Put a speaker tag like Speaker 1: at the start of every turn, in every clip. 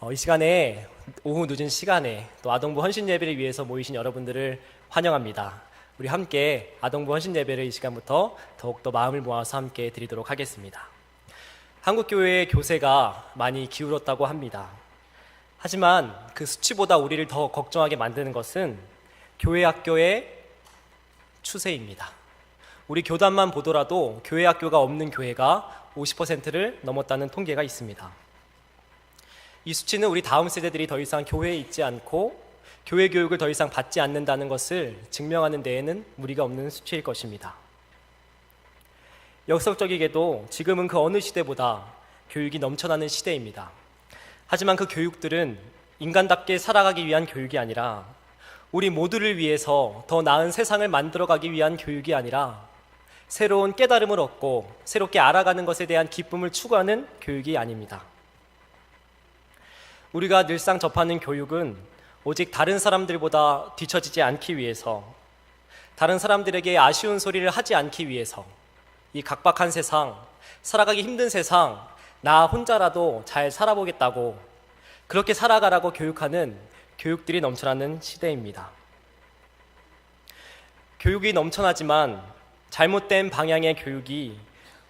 Speaker 1: 어, 이 시간에 오후 늦은 시간에 또 아동부 헌신 예배를 위해서 모이신 여러분들을 환영합니다. 우리 함께 아동부 헌신 예배를 이 시간부터 더욱더 마음을 모아서 함께 드리도록 하겠습니다. 한국 교회의 교세가 많이 기울었다고 합니다. 하지만 그 수치보다 우리를 더 걱정하게 만드는 것은 교회 학교의 추세입니다. 우리 교단만 보더라도 교회 학교가 없는 교회가 50%를 넘었다는 통계가 있습니다. 이 수치는 우리 다음 세대들이 더 이상 교회에 있지 않고 교회 교육을 더 이상 받지 않는다는 것을 증명하는 데에는 무리가 없는 수치일 것입니다. 역설적이게도 지금은 그 어느 시대보다 교육이 넘쳐나는 시대입니다. 하지만 그 교육들은 인간답게 살아가기 위한 교육이 아니라 우리 모두를 위해서 더 나은 세상을 만들어가기 위한 교육이 아니라 새로운 깨달음을 얻고 새롭게 알아가는 것에 대한 기쁨을 추구하는 교육이 아닙니다. 우리가 늘상 접하는 교육은 오직 다른 사람들보다 뒤처지지 않기 위해서 다른 사람들에게 아쉬운 소리를 하지 않기 위해서 이 각박한 세상, 살아가기 힘든 세상, 나 혼자라도 잘 살아보겠다고 그렇게 살아가라고 교육하는 교육들이 넘쳐나는 시대입니다. 교육이 넘쳐나지만 잘못된 방향의 교육이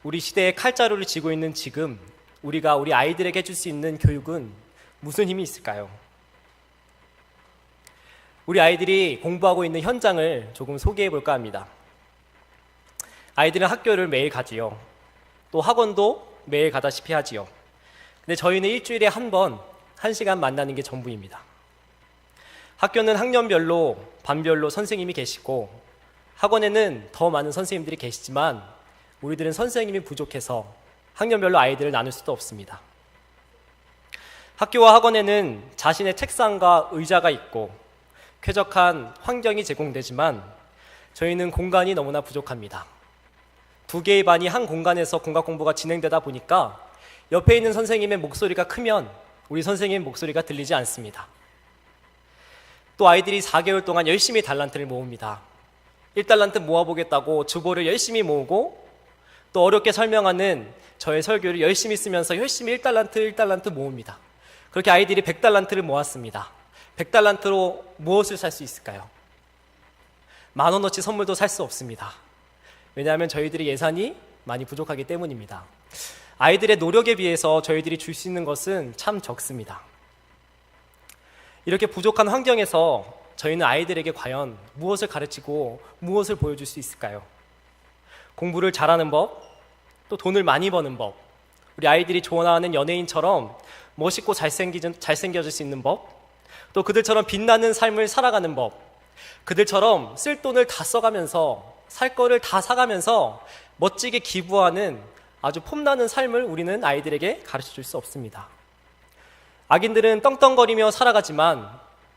Speaker 1: 우리 시대의 칼자루를 쥐고 있는 지금 우리가 우리 아이들에게 줄수 있는 교육은 무슨 힘이 있을까요? 우리 아이들이 공부하고 있는 현장을 조금 소개해 볼까 합니다. 아이들은 학교를 매일 가지요. 또 학원도 매일 가다시피 하지요. 근데 저희는 일주일에 한 번, 한 시간 만나는 게 전부입니다. 학교는 학년별로, 반별로 선생님이 계시고, 학원에는 더 많은 선생님들이 계시지만, 우리들은 선생님이 부족해서 학년별로 아이들을 나눌 수도 없습니다. 학교와 학원에는 자신의 책상과 의자가 있고, 쾌적한 환경이 제공되지만, 저희는 공간이 너무나 부족합니다. 두 개의 반이 한 공간에서 공각 공부가 진행되다 보니까 옆에 있는 선생님의 목소리가 크면 우리 선생님 목소리가 들리지 않습니다. 또 아이들이 4개월 동안 열심히 달란트를 모읍니다. 1달란트 모아보겠다고 주보를 열심히 모으고 또 어렵게 설명하는 저의 설교를 열심히 쓰면서 열심히 1달란트, 1달란트 모읍니다. 그렇게 아이들이 100달란트를 모았습니다. 100달란트로 무엇을 살 수 있을까요? 만 원어치 선물도 살 수 없습니다. 왜냐하면 저희들이 예산이 많이 부족하기 때문입니다. 아이들의 노력에 비해서 저희들이 줄 수 있는 것은 참 적습니다. 이렇게 부족한 환경에서 저희는 아이들에게 과연 무엇을 가르치고 무엇을 보여줄 수 있을까요? 공부를 잘하는 법, 또 돈을 많이 버는 법, 우리 아이들이 좋아하는 연예인처럼 멋있고 잘생겨질 수 있는 법, 또 그들처럼 빛나는 삶을 살아가는 법, 그들처럼 쓸 돈을 다 써가면서 살 거를 다 사가면서 멋지게 기부하는 아주 폼나는 삶을 우리는 아이들에게 가르쳐 줄 수 없습니다. 악인들은 떵떵거리며 살아가지만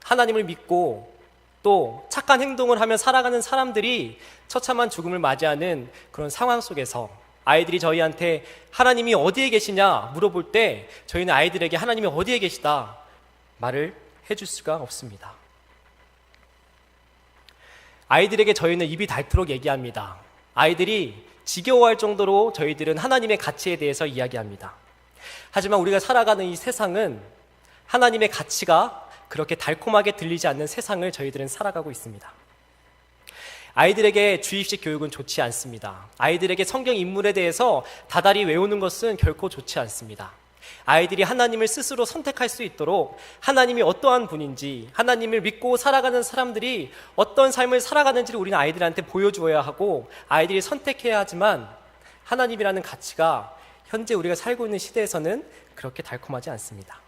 Speaker 1: 하나님을 믿고 또 착한 행동을 하며 살아가는 사람들이 처참한 죽음을 맞이하는 그런 상황 속에서 아이들이 저희한테 하나님이 어디에 계시냐 물어볼 때 저희는 아이들에게 하나님이 어디에 계시다 말을 해줄 수가 없습니다. 아이들에게 저희는 입이 닳도록 얘기합니다. 아이들이 지겨워할 정도로 저희들은 하나님의 가치에 대해서 이야기합니다. 하지만 우리가 살아가는 이 세상은 하나님의 가치가 그렇게 달콤하게 들리지 않는 세상을 저희들은 살아가고 있습니다. 아이들에게 주입식 교육은 좋지 않습니다. 아이들에게 성경 인물에 대해서 다달이 외우는 것은 결코 좋지 않습니다. 아이들이 하나님을 스스로 선택할 수 있도록 하나님이 어떠한 분인지, 하나님을 믿고 살아가는 사람들이 어떤 삶을 살아가는지를 우리는 아이들한테 보여주어야 하고, 아이들이 선택해야 하지만, 하나님이라는 가치가 현재 우리가 살고 있는 시대에서는 그렇게 달콤하지 않습니다.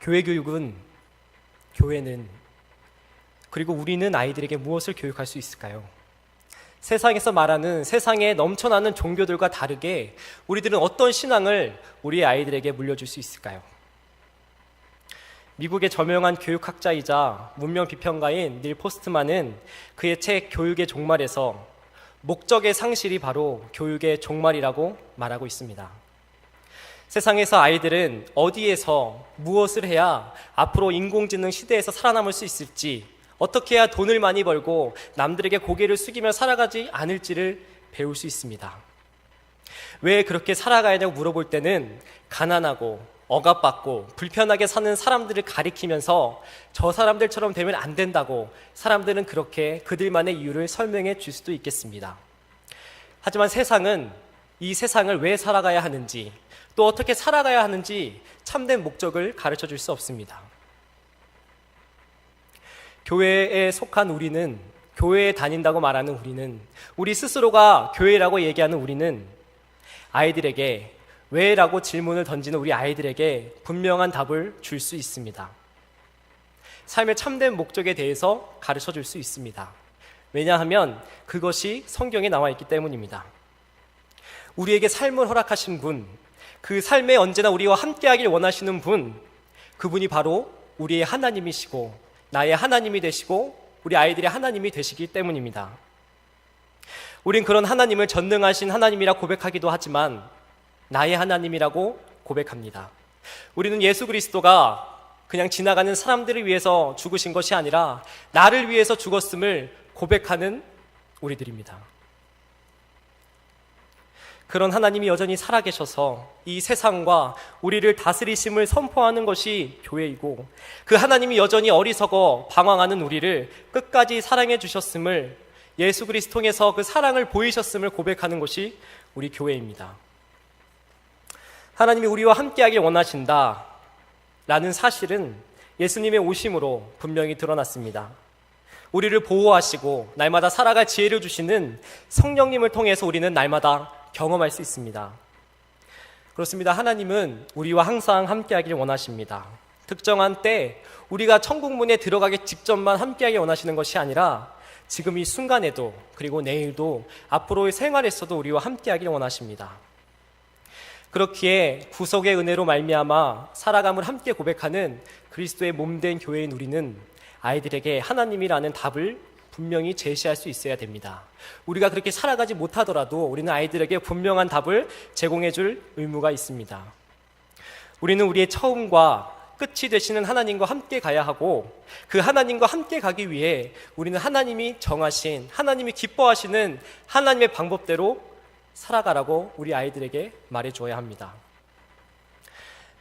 Speaker 1: 교회 교육은, 교회는, 그리고 우리는 아이들에게 무엇을 교육할 수 있을까요? 세상에서 말하는 세상에 넘쳐나는 종교들과 다르게 우리들은 어떤 신앙을 우리 아이들에게 물려줄 수 있을까요? 미국의 저명한 교육학자이자 문명 비평가인 닐 포스트만은 그의 책 교육의 종말에서 목적의 상실이 바로 교육의 종말이라고 말하고 있습니다. 세상에서 아이들은 어디에서 무엇을 해야 앞으로 인공지능 시대에서 살아남을 수 있을지 어떻게 해야 돈을 많이 벌고 남들에게 고개를 숙이며 살아가지 않을지를 배울 수 있습니다. 왜 그렇게 살아가야냐고 물어볼 때는 가난하고 억압받고 불편하게 사는 사람들을 가리키면서 저 사람들처럼 되면 안 된다고 사람들은 그렇게 그들만의 이유를 설명해 줄 수도 있겠습니다. 하지만 세상은 이 세상을 왜 살아가야 하는지 또 어떻게 살아가야 하는지 참된 목적을 가르쳐 줄 수 없습니다. 교회에 속한 우리는 교회에 다닌다고 말하는 우리는 우리 스스로가 교회라고 얘기하는 우리는 아이들에게 왜라고 질문을 던지는 우리 아이들에게 분명한 답을 줄 수 있습니다. 삶의 참된 목적에 대해서 가르쳐 줄 수 있습니다. 왜냐하면 그것이 성경에 나와 있기 때문입니다. 우리에게 삶을 허락하신 분, 그 삶에 언제나 우리와 함께하길 원하시는 분, 그분이 바로 우리의 하나님이시고 나의 하나님이 되시고 우리 아이들의 하나님이 되시기 때문입니다. 우린 그런 하나님을 전능하신 하나님이라 고백하기도 하지만 나의 하나님이라고 고백합니다. 우리는 예수 그리스도가 그냥 지나가는 사람들을 위해서 죽으신 것이 아니라 나를 위해서 죽었음을 고백하는 우리들입니다. 그런 하나님이 여전히 살아계셔서 이 세상과 우리를 다스리심을 선포하는 것이 교회이고 그 하나님이 여전히 어리석어 방황하는 우리를 끝까지 사랑해 주셨음을 예수 그리스도 통해서 그 사랑을 보이셨음을 고백하는 것이 우리 교회입니다. 하나님이 우리와 함께하길 원하신다. 라는 사실은 예수님의 오심으로 분명히 드러났습니다. 우리를 보호하시고 날마다 살아갈 지혜를 주시는 성령님을 통해서 우리는 날마다 경험할 수 있습니다. 그렇습니다. 하나님은 우리와 항상 함께하길 원하십니다. 특정한 때 우리가 천국 문에 들어가기 직전만 함께하길 원하시는 것이 아니라 지금 이 순간에도 그리고 내일도 앞으로의 생활에서도 우리와 함께하길 원하십니다. 그렇기에 구속의 은혜로 말미암아 살아감을 함께 고백하는 그리스도의 몸된 교회인 우리는 아이들에게 하나님이라는 답을 분명히 제시할 수 있어야 됩니다. 우리가 그렇게 살아가지 못하더라도 우리는 아이들에게 분명한 답을 제공해 줄 의무가 있습니다. 우리는 우리의 처음과 끝이 되시는 하나님과 함께 가야 하고 그 하나님과 함께 가기 위해 우리는 하나님이 정하신 하나님이 기뻐하시는 하나님의 방법대로 살아가라고 우리 아이들에게 말해 주어야 합니다.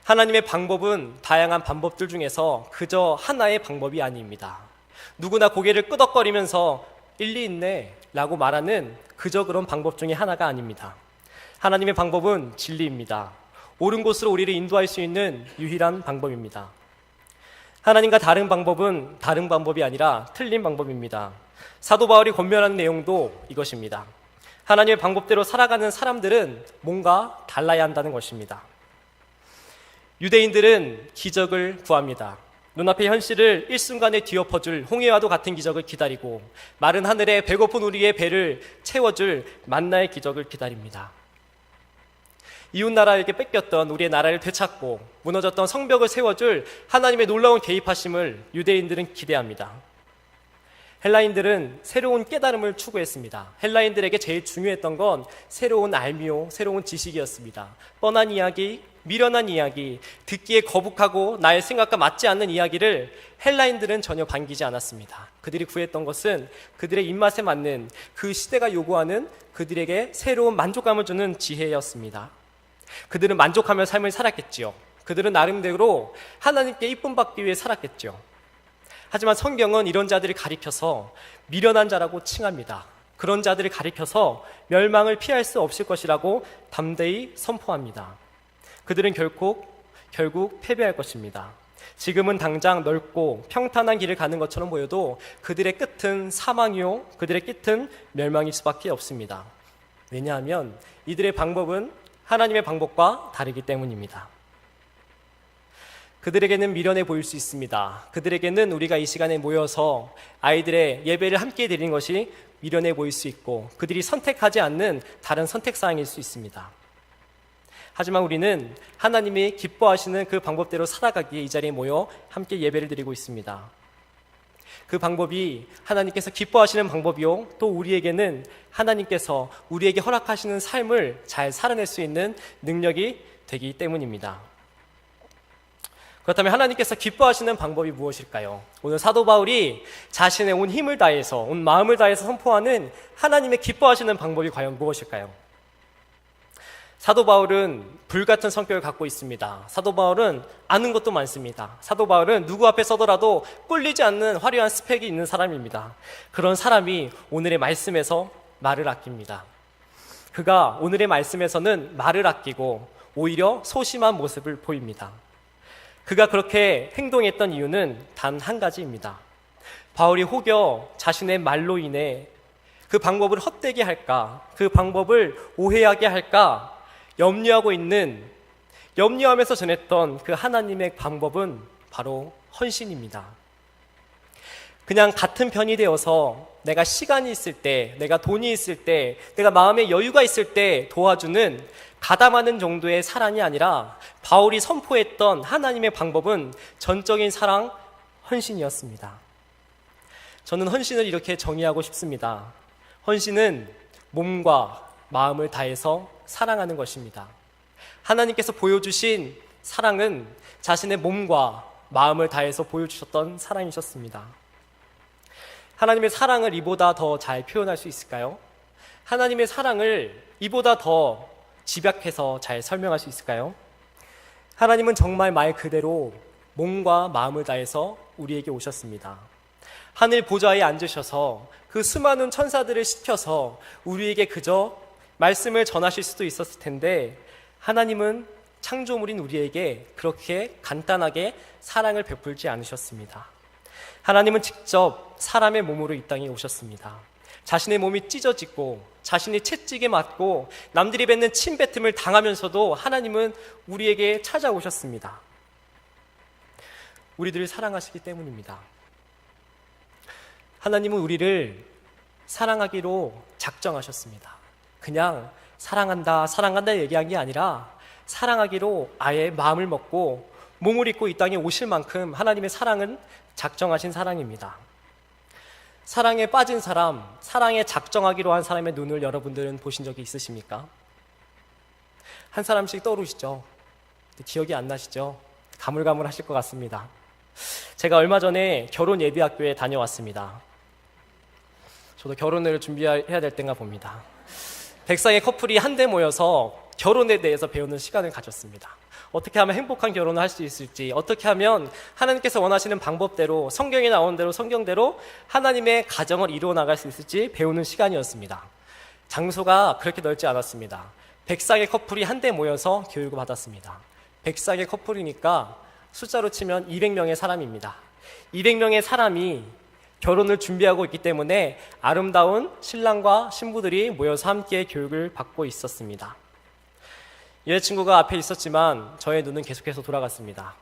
Speaker 1: 하나님의 방법은 다양한 방법들 중에서 그저 하나의 방법이 아닙니다. 누구나 고개를 끄덕거리면서 일리 있네 라고 말하는 그저 그런 방법 중에 하나가 아닙니다. 하나님의 방법은 진리입니다. 옳은 곳으로 우리를 인도할 수 있는 유일한 방법입니다. 하나님과 다른 방법은 다른 방법이 아니라 틀린 방법입니다. 사도 바울이 권면하는 내용도 이것입니다. 하나님의 방법대로 살아가는 사람들은 뭔가 달라야 한다는 것입니다. 유대인들은 기적을 구합니다. 눈앞의 현실을 일순간에 뒤엎어줄 홍해와도 같은 기적을 기다리고 마른 하늘에 배고픈 우리의 배를 채워줄 만나의 기적을 기다립니다. 이웃 나라에게 뺏겼던 우리의 나라를 되찾고 무너졌던 성벽을 세워줄 하나님의 놀라운 개입하심을 유대인들은 기대합니다. 헬라인들은 새로운 깨달음을 추구했습니다. 헬라인들에게 제일 중요했던 건 새로운 알미오, 새로운 지식이었습니다. 뻔한 이야기, 미련한 이야기, 듣기에 거북하고 나의 생각과 맞지 않는 이야기를 헬라인들은 전혀 반기지 않았습니다. 그들이 구했던 것은 그들의 입맛에 맞는 그 시대가 요구하는 그들에게 새로운 만족감을 주는 지혜였습니다. 그들은 만족하며 삶을 살았겠지요. 그들은 나름대로 하나님께 이쁨 받기 위해 살았겠죠. 하지만 성경은 이런 자들을 가리켜서 미련한 자라고 칭합니다. 그런 자들을 가리켜서 멸망을 피할 수 없을 것이라고 담대히 선포합니다. 그들은 결국 결국 패배할 것입니다. 지금은 당장 넓고 평탄한 길을 가는 것처럼 보여도 그들의 끝은 사망이요, 그들의 끝은 멸망일 수밖에 없습니다. 왜냐하면 이들의 방법은 하나님의 방법과 다르기 때문입니다. 그들에게는 미련해 보일 수 있습니다. 그들에게는 우리가 이 시간에 모여서 아이들의 예배를 함께 드리는 것이 미련해 보일 수 있고 그들이 선택하지 않는 다른 선택 사항일 수 있습니다. 하지만 우리는 하나님이 기뻐하시는 그 방법대로 살아가기에 이 자리에 모여 함께 예배를 드리고 있습니다. 그 방법이 하나님께서 기뻐하시는 방법이요. 또 우리에게는 하나님께서 우리에게 허락하시는 삶을 잘 살아낼 수 있는 능력이 되기 때문입니다. 그렇다면 하나님께서 기뻐하시는 방법이 무엇일까요? 오늘 사도 바울이 자신의 온 힘을 다해서, 온 마음을 다해서 선포하는 하나님의 기뻐하시는 방법이 과연 무엇일까요? 사도 바울은 불같은 성격을 갖고 있습니다. 사도 바울은 아는 것도 많습니다. 사도 바울은 누구 앞에 서더라도 꿀리지 않는 화려한 스펙이 있는 사람입니다. 그런 사람이 오늘의 말씀에서 말을 아낍니다. 그가 오늘의 말씀에서는 말을 아끼고 오히려 소심한 모습을 보입니다. 그가 그렇게 행동했던 이유는 단 한 가지입니다. 바울이 혹여 자신의 말로 인해 그 방법을 헛되게 할까, 그 방법을 오해하게 할까 염려하고 있는 염려하면서 전했던 그 하나님의 방법은 바로 헌신입니다. 그냥 같은 편이 되어서 내가 시간이 있을 때, 내가 돈이 있을 때, 내가 마음에 여유가 있을 때 도와주는 가담하는 정도의 사랑이 아니라 바울이 선포했던 하나님의 방법은 전적인 사랑, 헌신이었습니다. 저는 헌신을 이렇게 정의하고 싶습니다. 헌신은 몸과 마음을 다해서 사랑하는 것입니다. 하나님께서 보여주신 사랑은 자신의 몸과 마음을 다해서 보여주셨던 사랑이셨습니다. 하나님의 사랑을 이보다 더 잘 표현할 수 있을까요? 하나님의 사랑을 이보다 더 집약해서 잘 설명할 수 있을까요? 하나님은 정말 말 그대로 몸과 마음을 다해서 우리에게 오셨습니다. 하늘 보좌에 앉으셔서 그 수많은 천사들을 시켜서 우리에게 그저 말씀을 전하실 수도 있었을 텐데 하나님은 창조물인 우리에게 그렇게 간단하게 사랑을 베풀지 않으셨습니다. 하나님은 직접 사람의 몸으로 이 땅에 오셨습니다. 자신의 몸이 찢어지고 자신이 채찍에 맞고 남들이 뱉는 침뱉음을 당하면서도 하나님은 우리에게 찾아오셨습니다. 우리들을 사랑하시기 때문입니다. 하나님은 우리를 사랑하기로 작정하셨습니다. 그냥 사랑한다, 사랑한다 얘기한 게 아니라 사랑하기로 아예 마음을 먹고 몸을 입고 이 땅에 오실 만큼 하나님의 사랑은 작정하신 사랑입니다. 사랑에 빠진 사람, 사랑에 작정하기로 한 사람의 눈을 여러분들은 보신 적이 있으십니까? 한 사람씩 떠오르시죠? 기억이 안 나시죠? 가물가물 하실 것 같습니다. 제가 얼마 전에 결혼 예비학교에 다녀왔습니다. 저도 결혼을 준비해야 될 때인가 봅니다. 백상의 커플이 한데 모여서 결혼에 대해서 배우는 시간을 가졌습니다. 어떻게 하면 행복한 결혼을 할 수 있을지, 어떻게 하면 하나님께서 원하시는 방법대로, 성경에 나온 대로, 성경대로 하나님의 가정을 이루어 나갈 수 있을지 배우는 시간이었습니다. 장소가 그렇게 넓지 않았습니다. 백상의 커플이 한데 모여서 교육을 받았습니다. 백상의 커플이니까 숫자로 치면 200명의 사람입니다. 200명의 사람이 결혼을 준비하고 있기 때문에 아름다운 신랑과 신부들이 모여서 함께 교육을 받고 있었습니다. 여자친구가 앞에 있었지만 저의 눈은 계속해서 돌아갔습니다.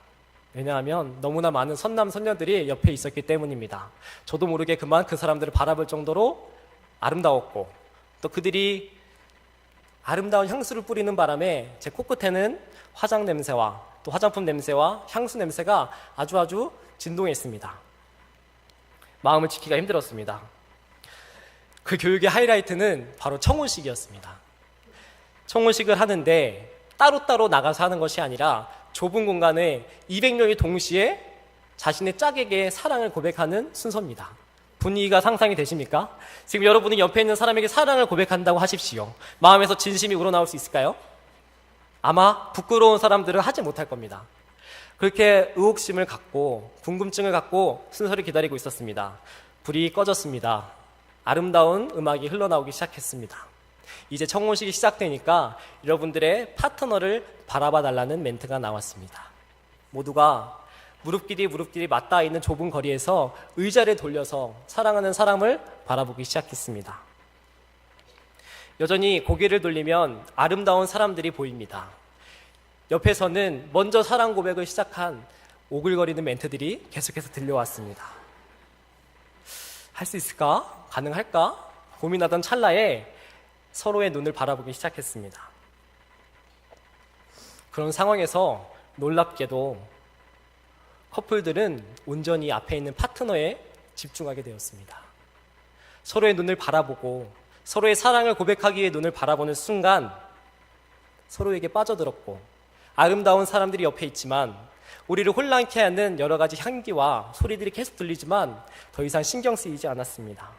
Speaker 1: 왜냐하면 너무나 많은 선남 선녀들이 옆에 있었기 때문입니다. 저도 모르게 그만 그 사람들을 바라볼 정도로 아름다웠고 또 그들이 아름다운 향수를 뿌리는 바람에 제 코끝에는 화장 냄새와 또 화장품 냄새와 향수 냄새가 아주 아주 진동했습니다. 마음을 지키기가 힘들었습니다. 그 교육의 하이라이트는 바로 청혼식이었습니다. 청혼식을 하는데 따로따로 나가서 하는 것이 아니라 좁은 공간에 200명이 동시에 자신의 짝에게 사랑을 고백하는 순서입니다. 분위기가 상상이 되십니까? 지금 여러분이 옆에 있는 사람에게 사랑을 고백한다고 하십시오. 마음에서 진심이 우러나올 수 있을까요? 아마 부끄러운 사람들은 하지 못할 겁니다. 그렇게 의혹심을 갖고 궁금증을 갖고 순서를 기다리고 있었습니다. 불이 꺼졌습니다. 아름다운 음악이 흘러나오기 시작했습니다. 이제 청혼식이 시작되니까 여러분들의 파트너를 바라봐 달라는 멘트가 나왔습니다. 모두가 무릎끼리 무릎끼리 맞닿아 있는 좁은 거리에서 의자를 돌려서 사랑하는 사람을 바라보기 시작했습니다. 여전히 고개를 돌리면 아름다운 사람들이 보입니다. 옆에서는 먼저 사랑 고백을 시작한 오글거리는 멘트들이 계속해서 들려왔습니다. 할 수 있을까? 가능할까? 고민하던 찰나에 서로의 눈을 바라보기 시작했습니다. 그런 상황에서 놀랍게도 커플들은 온전히 앞에 있는 파트너에 집중하게 되었습니다. 서로의 눈을 바라보고 서로의 사랑을 고백하기 위해 눈을 바라보는 순간 서로에게 빠져들었고 아름다운 사람들이 옆에 있지만 우리를 혼란케 하는 여러 가지 향기와 소리들이 계속 들리지만 더 이상 신경 쓰이지 않았습니다.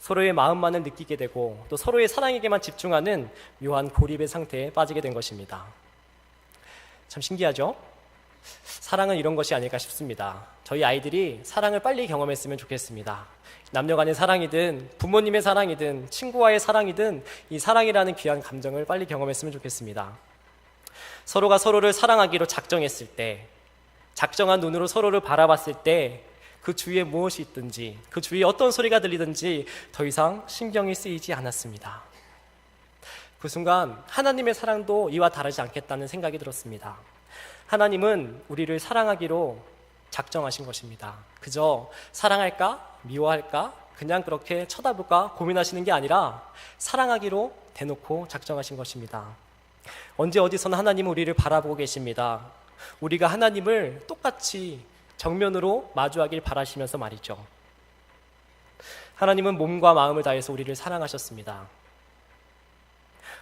Speaker 1: 서로의 마음만을 느끼게 되고 또 서로의 사랑에게만 집중하는 묘한 고립의 상태에 빠지게 된 것입니다. 참 신기하죠? 사랑은 이런 것이 아닐까 싶습니다. 저희 아이들이 사랑을 빨리 경험했으면 좋겠습니다. 남녀 간의 사랑이든 부모님의 사랑이든 친구와의 사랑이든 이 사랑이라는 귀한 감정을 빨리 경험했으면 좋겠습니다. 서로가 서로를 사랑하기로 작정했을 때, 작정한 눈으로 서로를 바라봤을 때, 그 주위에 무엇이 있든지, 그 주위에 어떤 소리가 들리든지 더 이상 신경이 쓰이지 않았습니다. 그 순간 하나님의 사랑도 이와 다르지 않겠다는 생각이 들었습니다. 하나님은 우리를 사랑하기로 작정하신 것입니다. 그저 사랑할까? 미워할까? 그냥 그렇게 쳐다볼까? 고민하시는 게 아니라 사랑하기로 대놓고 작정하신 것입니다. 언제 어디서나 하나님은 우리를 바라보고 계십니다. 우리가 하나님을 똑같이 정면으로 마주하길 바라시면서 말이죠. 하나님은 몸과 마음을 다해서 우리를 사랑하셨습니다.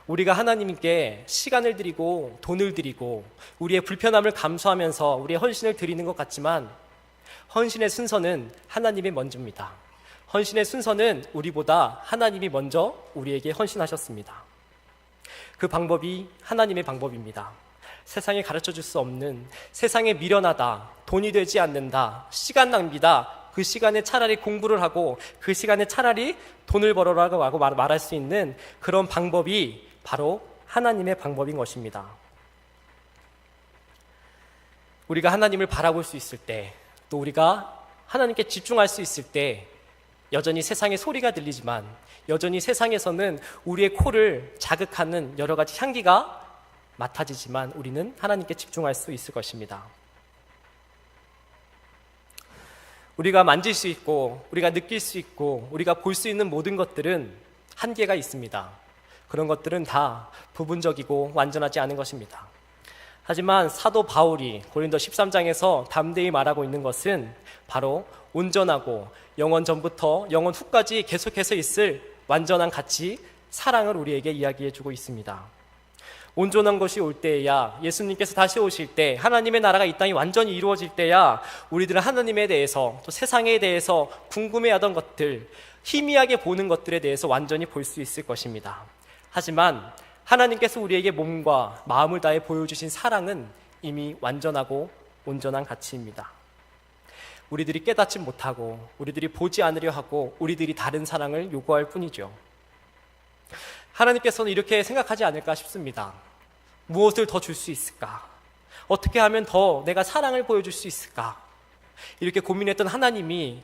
Speaker 1: 우리가 하나님께 시간을 드리고 돈을 드리고 우리의 불편함을 감수하면서 우리의 헌신을 드리는 것 같지만 헌신의 순서는 하나님이 먼저입니다. 헌신의 순서는 우리보다 하나님이 먼저 우리에게 헌신하셨습니다. 그 방법이 하나님의 방법입니다. 세상에 가르쳐 줄 수 없는 세상에 미련하다, 돈이 되지 않는다, 시간 낭비다, 그 시간에 차라리 공부를 하고 그 시간에 차라리 돈을 벌어라고 말- 말할 수 있는 그런 방법이 바로 하나님의 방법인 것입니다. 우리가 하나님을 바라볼 수 있을 때, 또 우리가 하나님께 집중할 수 있을 때, 여전히 세상의 소리가 들리지만, 여전히 세상에서는 우리의 코를 자극하는 여러 가지 향기가 맡아지지만, 우리는 하나님께 집중할 수 있을 것입니다. 우리가 만질 수 있고, 우리가 느낄 수 있고, 우리가 볼 수 있는 모든 것들은 한계가 있습니다. 그런 것들은 다 부분적이고 완전하지 않은 것입니다. 하지만 사도 바울이 고린도 13장에서 담대히 말하고 있는 것은 바로 온전하고 영원 전부터 영원 후까지 계속해서 있을 완전한 가치, 사랑을 우리에게 이야기해 주고 있습니다. 온전한 것이 올 때야 예수님께서 다시 오실 때 하나님의 나라가 이 땅에 완전히 이루어질 때야 우리들은 하나님에 대해서 또 세상에 대해서 궁금해하던 것들 희미하게 보는 것들에 대해서 완전히 볼 수 있을 것입니다. 하지만 하나님께서 우리에게 몸과 마음을 다해 보여주신 사랑은 이미 완전하고 온전한 가치입니다. 우리들이 깨닫지 못하고 우리들이 보지 않으려 하고 우리들이 다른 사랑을 요구할 뿐이죠. 하나님께서는 이렇게 생각하지 않을까 싶습니다. 무엇을 더 줄 수 있을까? 어떻게 하면 더 내가 사랑을 보여줄 수 있을까? 이렇게 고민했던 하나님이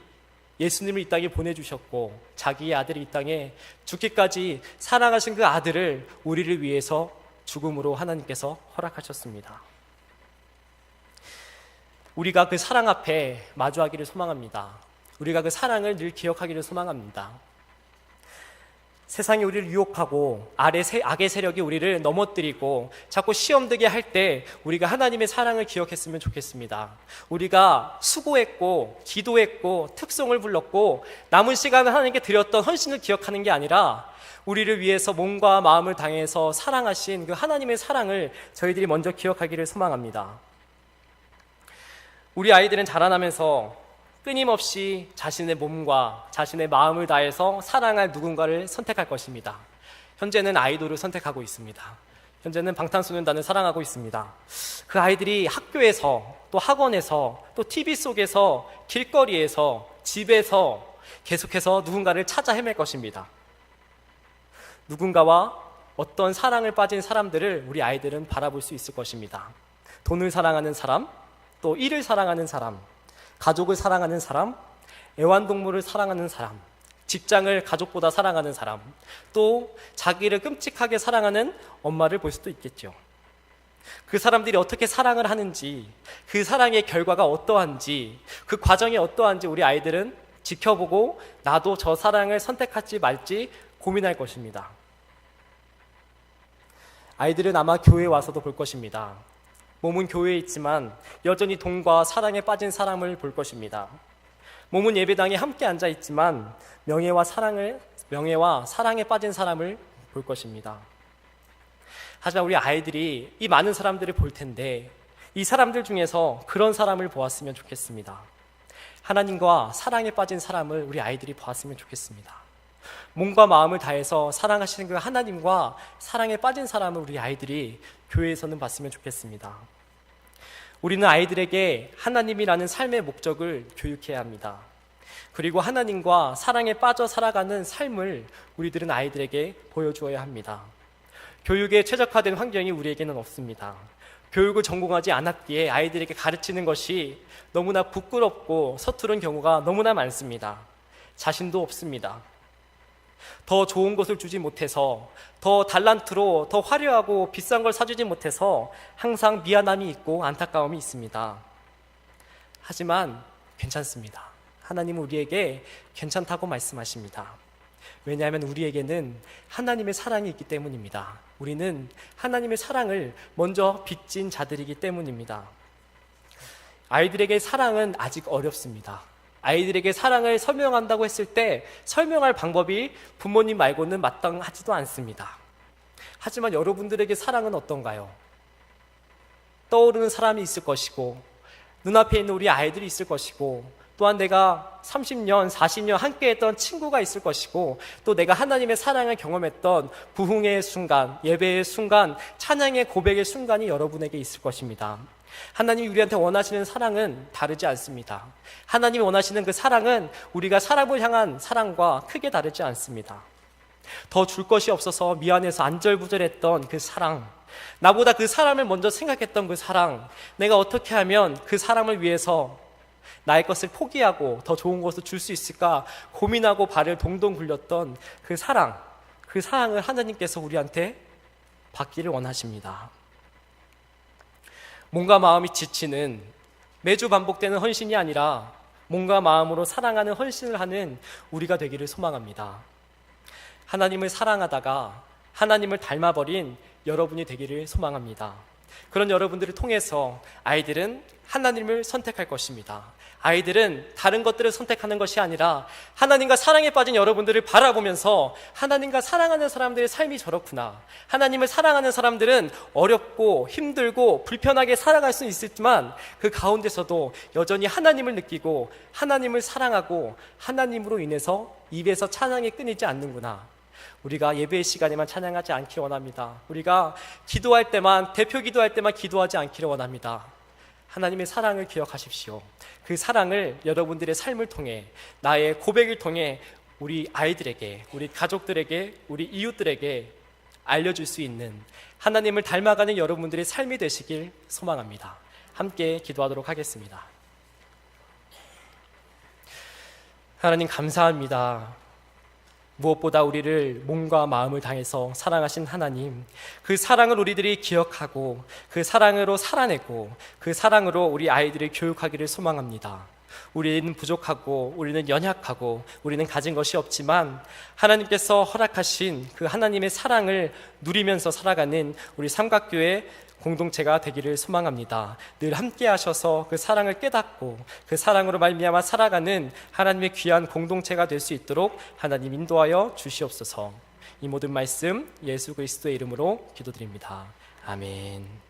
Speaker 1: 예수님을 이 땅에 보내주셨고 자기의 아들이 이 땅에 죽기까지 사랑하신 그 아들을 우리를 위해서 죽음으로 하나님께서 허락하셨습니다. 우리가 그 사랑 앞에 마주하기를 소망합니다. 우리가 그 사랑을 늘 기억하기를 소망합니다. 세상이 우리를 유혹하고 아래 세, 악의 세력이 우리를 넘어뜨리고 자꾸 시험 들게 할 때 우리가 하나님의 사랑을 기억했으면 좋겠습니다. 우리가 수고했고 기도했고 특송을 불렀고 남은 시간을 하나님께 드렸던 헌신을 기억하는 게 아니라 우리를 위해서 몸과 마음을 당해서 사랑하신 그 하나님의 사랑을 저희들이 먼저 기억하기를 소망합니다. 우리 아이들은 자라나면서 끊임없이 자신의 몸과 자신의 마음을 다해서 사랑할 누군가를 선택할 것입니다. 현재는 아이돌을 선택하고 있습니다. 현재는 방탄소년단을 사랑하고 있습니다. 그 아이들이 학교에서 또 학원에서 또 TV 속에서 길거리에서 집에서 계속해서 누군가를 찾아 헤맬 것입니다. 누군가와 어떤 사랑을 빠진 사람들을 우리 아이들은 바라볼 수 있을 것입니다. 돈을 사랑하는 사람, 또 일을 사랑하는 사람, 가족을 사랑하는 사람, 애완동물을 사랑하는 사람, 직장을 가족보다 사랑하는 사람, 또 자기를 끔찍하게 사랑하는 엄마를 볼 수도 있겠죠. 그 사람들이 어떻게 사랑을 하는지, 그 사랑의 결과가 어떠한지, 그 과정이 어떠한지 우리 아이들은 지켜보고 나도 저 사랑을 선택할지 말지 고민할 것입니다. 아이들은 아마 교회에 와서도 볼 것입니다. 몸은 교회에 있지만 여전히 돈과 사랑에 빠진 사람을 볼 것입니다. 몸은 예배당에 함께 앉아 있지만 명예와 사랑을 명예와 사랑에 빠진 사람을 볼 것입니다. 하지만 우리 아이들이 이 많은 사람들을 볼 텐데 이 사람들 중에서 그런 사람을 보았으면 좋겠습니다. 하나님과 사랑에 빠진 사람을 우리 아이들이 보았으면 좋겠습니다. 몸과 마음을 다해서 사랑하시는 그 하나님과 사랑에 빠진 사람을 우리 아이들이 교회에서는 봤으면 좋겠습니다. 우리는 아이들에게 하나님이라는 삶의 목적을 교육해야 합니다. 그리고 하나님과 사랑에 빠져 살아가는 삶을 우리들은 아이들에게 보여주어야 합니다. 교육에 최적화된 환경이 우리에게는 없습니다. 교육을 전공하지 않았기에 아이들에게 가르치는 것이 너무나 부끄럽고 서투른 경우가 너무나 많습니다. 자신도 없습니다. 더 좋은 것을 주지 못해서 더 달란트로 더 화려하고 비싼 걸 사주지 못해서 항상 미안함이 있고 안타까움이 있습니다. 하지만 괜찮습니다. 하나님은 우리에게 괜찮다고 말씀하십니다. 왜냐하면 우리에게는 하나님의 사랑이 있기 때문입니다. 우리는 하나님의 사랑을 먼저 빚진 자들이기 때문입니다. 아이들에게 사랑은 아직 어렵습니다. 아이들에게 사랑을 설명한다고 했을 때 설명할 방법이 부모님 말고는 마땅하지도 않습니다. 하지만 여러분들에게 사랑은 어떤가요? 떠오르는 사람이 있을 것이고 눈앞에 있는 우리 아이들이 있을 것이고 또한 내가 30년, 40년 함께 했던 친구가 있을 것이고 또 내가 하나님의 사랑을 경험했던 부흥의 순간, 예배의 순간, 찬양의 고백의 순간이 여러분에게 있을 것입니다. 하나님이 우리한테 원하시는 사랑은 다르지 않습니다. 하나님이 원하시는 그 사랑은 우리가 사람을 향한 사랑과 크게 다르지 않습니다. 더 줄 것이 없어서 미안해서 안절부절했던 그 사랑, 나보다 그 사람을 먼저 생각했던 그 사랑, 내가 어떻게 하면 그 사람을 위해서 나의 것을 포기하고 더 좋은 것을 줄 수 있을까 고민하고 발을 동동 굴렸던 그 사랑, 그 사랑을 하나님께서 우리한테 받기를 원하십니다. 몸과 마음이 지치는 매주 반복되는 헌신이 아니라 몸과 마음으로 사랑하는 헌신을 하는 우리가 되기를 소망합니다. 하나님을 사랑하다가 하나님을 닮아버린 여러분이 되기를 소망합니다. 그런 여러분들을 통해서 아이들은 하나님을 선택할 것입니다. 아이들은 다른 것들을 선택하는 것이 아니라 하나님과 사랑에 빠진 여러분들을 바라보면서 하나님과 사랑하는 사람들의 삶이 저렇구나. 하나님을 사랑하는 사람들은 어렵고 힘들고 불편하게 살아갈 수 있었지만 그 가운데서도 여전히 하나님을 느끼고 하나님을 사랑하고 하나님으로 인해서 입에서 찬양이 끊이지 않는구나. 우리가 예배의 시간에만 찬양하지 않기를 원합니다. 우리가 기도할 때만 대표 기도할 때만 기도하지 않기를 원합니다. 하나님의 사랑을 기억하십시오. 그 사랑을 여러분들의 삶을 통해 나의 고백을 통해 우리 아이들에게, 우리 가족들에게, 우리 이웃들에게 알려줄 수 있는 하나님을 닮아가는 여러분들의 삶이 되시길 소망합니다. 함께 기도하도록 하겠습니다. 하나님 감사합니다. 무엇보다 우리를 몸과 마음을 당해서 사랑하신 하나님, 그 사랑을 우리들이 기억하고 그 사랑으로 살아내고 그 사랑으로 우리 아이들을 교육하기를 소망합니다. 우리는 부족하고 우리는 연약하고 우리는 가진 것이 없지만 하나님께서 허락하신 그 하나님의 사랑을 누리면서 살아가는 우리 삼각교회 공동체가 되기를 소망합니다. 늘 함께 하셔서 그 사랑을 깨닫고 그 사랑으로 말미암아 살아가는 하나님의 귀한 공동체가 될 수 있도록 하나님 인도하여 주시옵소서. 이 모든 말씀 예수 그리스도의 이름으로 기도드립니다. 아멘.